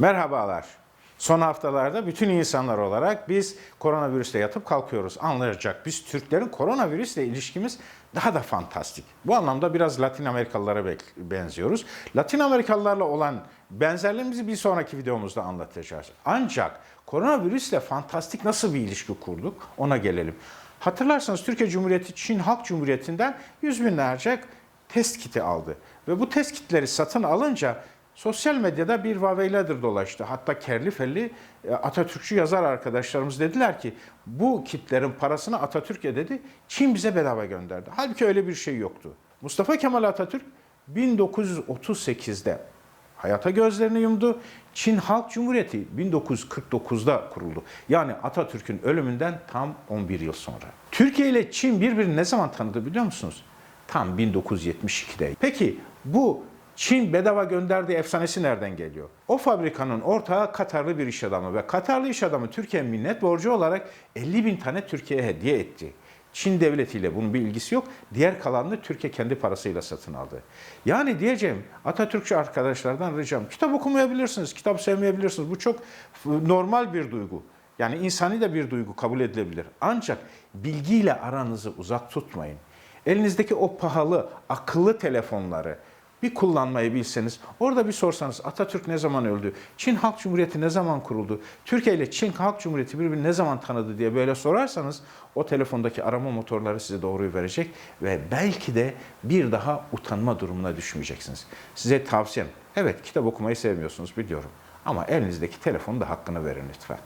Merhabalar. Son haftalarda bütün insanlar olarak biz koronavirüste yatıp kalkıyoruz. Anlayacak biz Türklerin koronavirüsle ilişkimiz daha da fantastik. Bu anlamda biraz Latin Amerikalılara be- benziyoruz. Latin Amerikalılarla olan benzerliğimizi bir sonraki videomuzda anlatacağız. Ancak koronavirüsle fantastik nasıl bir ilişki kurduk ona gelelim. Hatırlarsanız Türkiye Cumhuriyeti Çin Halk Cumhuriyeti'nden yüz binlerce test kiti aldı. Ve bu test kitleri satın alınca sosyal medyada bir vaveyladır dolaştı. Hatta kerli felli e, Atatürkçü yazar arkadaşlarımız dediler ki bu kitlerin parasını Atatürk ödedi, Çin bize bedava gönderdi. Halbuki öyle bir şey yoktu. Mustafa Kemal Atatürk 1938'de hayata gözlerini yumdu. Çin Halk Cumhuriyeti 1949'da kuruldu. Yani Atatürk'ün ölümünden tam 11 yıl sonra. Türkiye ile Çin birbirini ne zaman tanıdı biliyor musunuz? Tam 1972'de. Peki bu Çin bedava gönderdiği efsanesi nereden geliyor? O fabrikanın ortağı Katarlı bir iş adamı ve Katarlı iş adamı Türkiye minnet borcu olarak 50 bin tane Türkiye'ye hediye etti. Çin devletiyle bunun bir ilgisi yok. Diğer kalanını Türkiye kendi parasıyla satın aldı. Yani diyeceğim Atatürkçü arkadaşlardan ricam kitap okumayabilirsiniz, kitap sevmeyebilirsiniz. Bu çok normal bir duygu. Yani insani de bir duygu kabul edilebilir. Ancak bilgiyle aranızı uzak tutmayın. Elinizdeki o pahalı, akıllı telefonları bir kullanmayı bilseniz, orada bir sorsanız Atatürk ne zaman öldü, Çin Halk Cumhuriyeti ne zaman kuruldu, Türkiye ile Çin Halk Cumhuriyeti birbirini ne zaman tanıdı diye böyle sorarsanız o telefondaki arama motorları size doğruyu verecek ve belki de bir daha utanma durumuna düşmeyeceksiniz. Size tavsiyem, evet kitap okumayı sevmiyorsunuz biliyorum ama elinizdeki telefonun da hakkını verin lütfen.